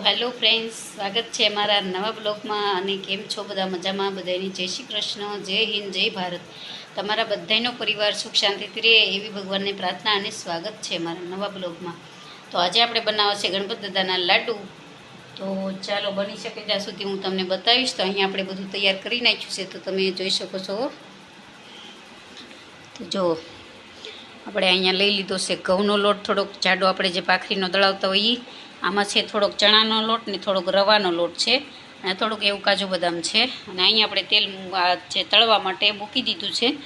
Hello friends, સ્વાગત છે મારા નવા બ્લોગમાં અને કેમ છો બધા મજામાં? બધાની જય શ્રી કૃષ્ણ, જય હિન્દ, જય ભારત. તમારા બધાનો પરિવાર સુખ શાંતિથી રહે એવી ભગવાનની પ્રાર્થના અને સ્વાગત છે મારા નવા બ્લોગમાં. તો આજે આપણે બનાવવા છે ગણપત દાદાના લાડુ. તો ચાલો બની શકે ત્યાં સુધી હું તમને બતાવીશ, તો અહીંયા આપણે બધું તૈયાર કરી નાખ્યું છે, તો તમે જોઈ શકો છો. તો જો આપણે અહીંયા લઈ લીધો છે ઘઉંનો લોટ, થોડોક જાડો આપણે જે પાખરીનો દળાવતા હોઈએ, આમાં છે થોડોક ચણાનો લોટ ને થોડોક રવાનો લોટ છે. અને થોડુંક એવું કાજુ બદામ છે. અને અહીંયા આપણે તેલ જે તળવા માટે મૂકી દીધું છે.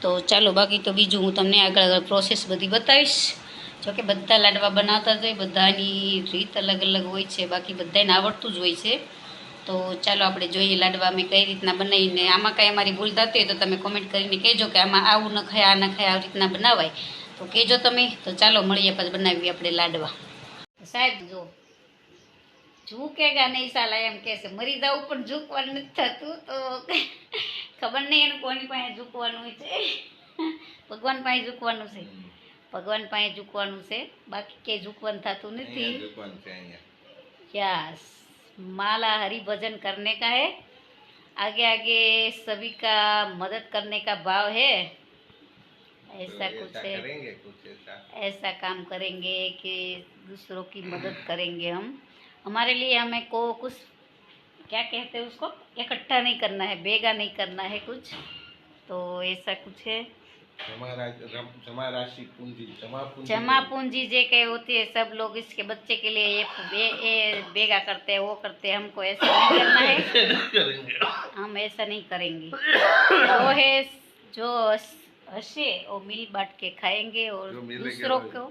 તો ચાલો, બાકી તો બીજું હું તમને આગળ આગળ પ્રોસેસ બધી બતાવીશ. જોકે બધા લાડવા બનાવતા જ હોય, બધાની રીત અલગ અલગ હોય છે. બાકી બધાને આવડતું જ હોય છે. તો ચાલો આપણે જોઈએ લાડવા અમે કઈ રીતના બનાવીને. આમાં કાંઈ અમારી ભૂલ થતી હોય તો તમે કોમેન્ટ કરીને કહેજો કે આમાં આવું ન ખાય આ ન ખાય આવી રીતના બનાવાય. તો કહેજો તમે. તો ચાલો મળીએ પછી બનાવીએ આપણે લાડવા. સાહેબ જો ઝૂકેગા નહીં સાલા એમ કહેશે મરી જવું પણ ઝૂકવાનું નથી થતું તો ખબર નહીં એનું કોની પાસે ઝૂકવાનું છે. ભગવાન પાસે ઝૂકવાનું છે. ભગવાન પાસે ઝૂકવાનું છે. બાકી કે ઝૂકવાનું થતું નથી. यस माला हरि भजन करने का है। आगे आगे सभी का मदद करने का भाव है। ऐसा कुछ है। ऐसा काम करेंगे कि दूसरों की मदद करेंगे हम। हमारे लिए हमें को कुछ क्या कहते हैं उसको? इकट्ठा नहीं करना है बेगा नहीं करना है कुछ। तो ऐसा कुछ है। जमा राशि पूंजी जमा पूंजी जमा पूंजी जे के होती है सब लोग इसके बच्चे के लिए ये ये, ये बेगा करते हैं वो करते हैं हमको ऐसा नहीं करना है करेंगे हम ऐसा नहीं करेंगे जो है जो हसे वो मिल बांट के खाएंगे और जो मिलेगा दूसरों वो- को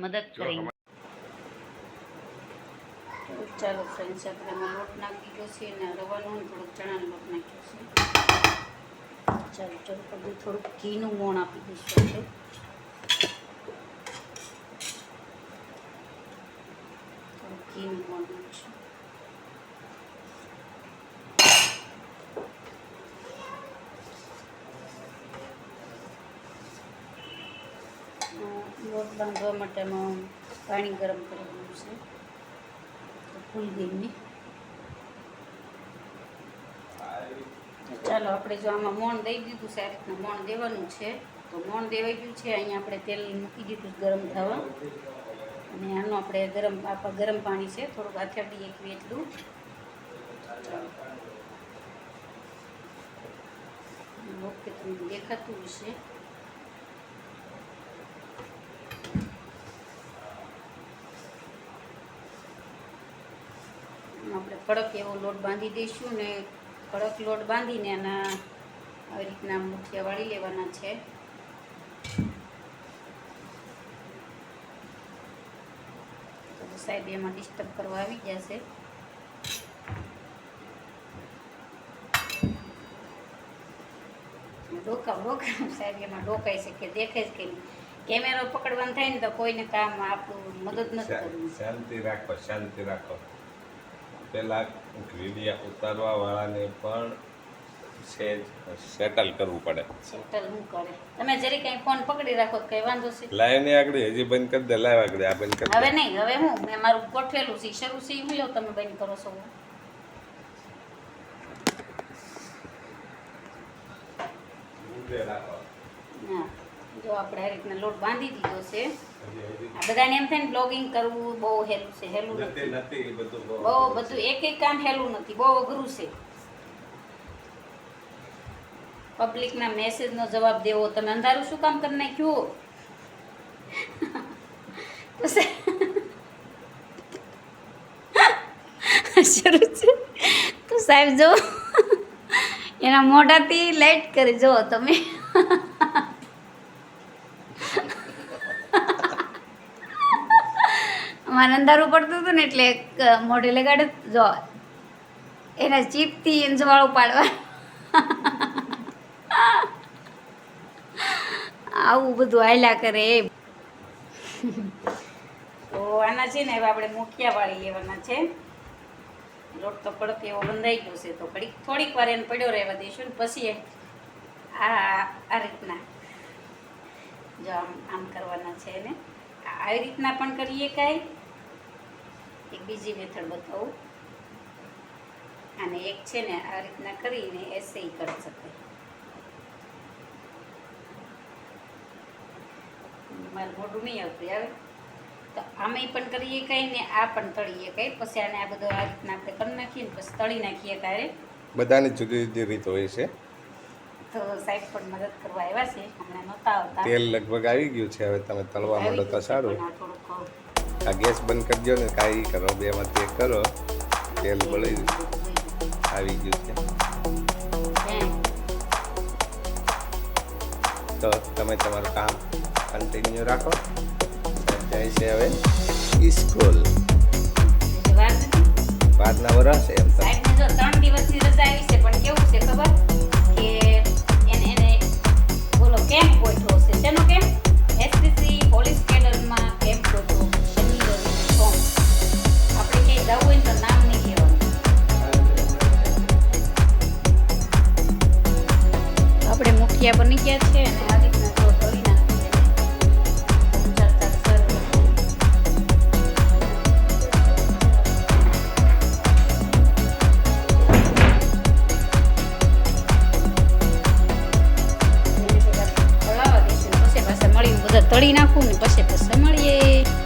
मदद जो करेंगे તો ચાલો ફ્રેન્ડ્સ આપણે એમાં લોટ નાખી દીધો છે અને રવાનો અને થોડોક ચણાનો લોટ નાખ્યો છે ચાલો ચાલો બધું થોડુંક ઘીનું મોણ આપી દઈશું આપણે. થોડુંક ઘીનું મોણ નાખીશું લોટ બાંધવા માટેમાં પાણી ગરમ કરવાનું છે. ફૂલ ગઈને તો ચાલો આપણે જો આમાં મોણ દઈ દીધું છે, આ રીતના મોણ દેવાનું છે. તો મોણ દેવાઈ ગયું છે, અહીંયા આપણે તેલ મૂકી દીધું ગરમ થવા અને આનું આપણે ગરમ આપણા ગરમ પાણી છે, થોડુંક આથેડી એકવી એટલું. ઓકે, તમને દેખાતું હશે. આપણે કડક એવો લોટ બાંધી દઈશું ને કડક લોટ બાંધીને આના આવી રીતના મુઠિયા વાળી લેવાના છે. તો સાહેબ એમાં ડિસ્ટર્બ કરવા આવી છે. ડોકા ડોકા સાહેબ એમાં ડોકાઈ છે કે દેખે જ કે કેમેરો પકડવાનું થાય ને તો કોઈને કામ આપણું મદદ નથી કરવું. શાંતિ રાખો શાંતિ રાખો. પેલા વિડીયા ઉતારવા વાળાને પણ સેજ સેટલ કરવું પડે. સેટલ હું કરે? તમે જરી કઈ ફોન પકડી રાખો કઈ વાંધો છે? લાઈવની આગળ હજી બંધ કરી દે લાઈવ આગળ આ બંધ કરી હવે નહીં હવે હું? મેં મારું ગોઠવેલું છે શરૂ છે હું લો તમે બંધ કરો છો. રાખો. હા. જો આપણે આ રીતના લોટ બાંધી દીધો છે. આ બધાને એમ થાય ને બ્લોગિંગ કરવું બહુ હેલું છે હેલું નથી. બહુ. બધું એક એક કામ હેલું નથી બહુ અઘરું છે. પબ્લિકના મેસેજનો જવાબ દેવો તમે અંધારું શું કામ કરી નાખ્યું? શરૂ છે. તો સાહેબ જો એના મોઢાથી લાઈટ કરી જો તમે. અમારે અંધારું પડતું હતું ને એટલે એક મોઢે લગાડે જો એના ચીપથી અંજવાળું પાડવા. આવું બધું હાલ્યા કરે તો આના છે ને હવે આપણે મુઠિયા વાળી લેવાના છે. લોટ તો કડક એવો બંધાઈ ગયો છે, તો કડીક થોડીક વાર એને પડ્યો રહેવા દઈશું ને પછી આ આ રીતના. જો આમ આમ કરવાના છે એને. આવી રીતના પણ કરીએ કાંઈ. એક બીજી મેથડ બતાવું. અને એક છે ને આ રીતના કરીને એસે કરી શકાય. મારું મોઢું નહીં આવતું આવે તો આમેય પણ કરીએ કાંઈ ને આ પણ તળીએ કાંઈ. પછી આને આ બધું આ રીતના આપણે કરી નાખીએ ને પછી તળી નાખીએ ત્યારે બધાની જુદી જુદી રીત હોય છે. તો સાહેબ પણ મદદ કરવા આવ્યા છે. હમણાં નહોતા આવતા. તેલ લગભગ આવી ગયું છે. હવે તમે તળવા માંડો તો સારું. થોડુંક આ ગેસ બંધ કરી દો ને કાંઈ કરો બેમાં એક કરો, તેલ બળી આવી ગયું છે. તો તમે તમારું કામ કન્ટિન્યુ રાખો. જાય છે હવે સ્કૂલ વાર વરસ એમ તો. ત્રણ દિવસની રજા આવી છે, પણ કેવું છે ખબર? કે એને એને બોલો, કેમ ગોઠવો છે? તેનો કેમ્પ મુખિયા બની છે અને આ રીતના મળીને બધા તળી નાખું ને પછી પાછા મળીએ.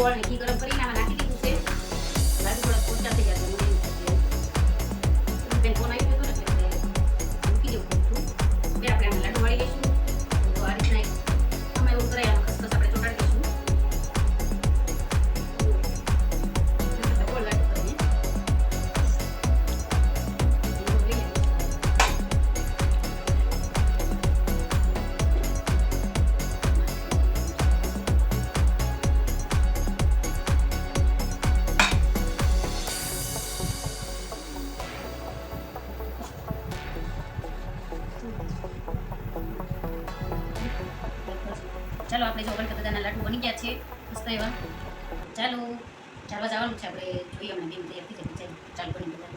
ગોળ ઘી ગરમ કરીને આમાં ચાલો, ચાલવા જવાનું છે આપણે. જોઈએ હમણાં બેન તૈયાર થઈ જાય. ચાલુ કરી બધા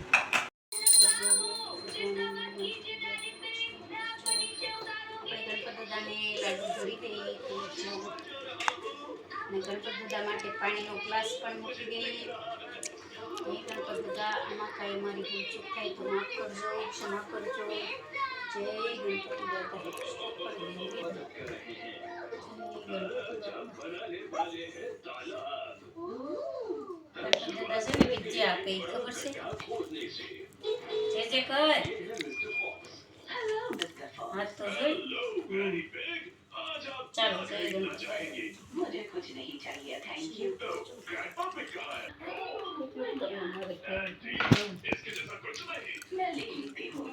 ગણપતિ જો દાદા માટે પાણીનો ગ્લાસ પણ મૂકી દઈએ ગણપતિ દાદા આમાં કાંઈ મારી ભૂલ ચૂક થાય તો માફ કરજો, ક્ષમા કરજો. જય ગણપતિ દાદા સ્ટોપ કરી દઈએ જય ગણપતિ દાદા દાદા છે ને વિદ્યા આપે ઈ ખબર છે જે જે કર હાથ તો જોઈ હમ. ચાલો જય ગણપતિ मुझे कुछ नहीं चाहिए थैंक यू કેટલું કરવું મારે કહેવું. मैं लिख लेती हूँ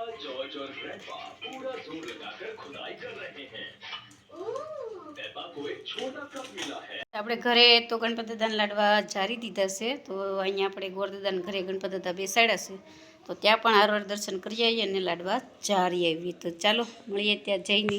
जॉर्ज और ग्रैंडपा पूरा जोर लगाकर खुदाई कर रहे हैं पेपा को एक छोटा कप मिला है આપણે ઘરે તો ગણપતિ દાદાના લાડવા જારી દીધા છે તો અહીંયા આપણે ગોરદાદાના ઘરે ગણપતિ દાદા બેસાડ્યા છે તો ત્યાં પણ હારવાર દર્શન કરી આવીએ અને લાડવા જારી આવી તો ચાલો મળીએ ત્યાં જઈને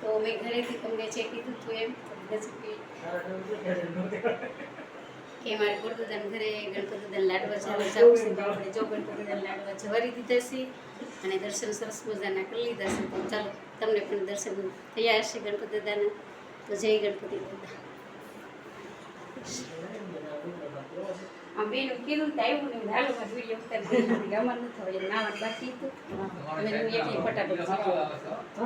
તો મેં ઘરેથી તમને જે કીધું હતું એમ કે મારે ગોરદાદાના ઘરે ગણપતિ દાદાના લાડવા ચાલુ જવું છે, તો આપણે જો ગણપતિ લાડવા જવારી દીધા છે અને દર્શન સરસ મજાના કરી લીધા છે, તો ચાલો તમને પણ દર્શન થયા હશે ગણપતિ દાદાના તો જય ગણપતિ દાદા આ બેનું કીધું તો આવ્યું ને હાલો માં વીડિયો ઉતારી દીધી અમારે નથી હવે નાવાનું બાકી હતું એકલી ફટાફટ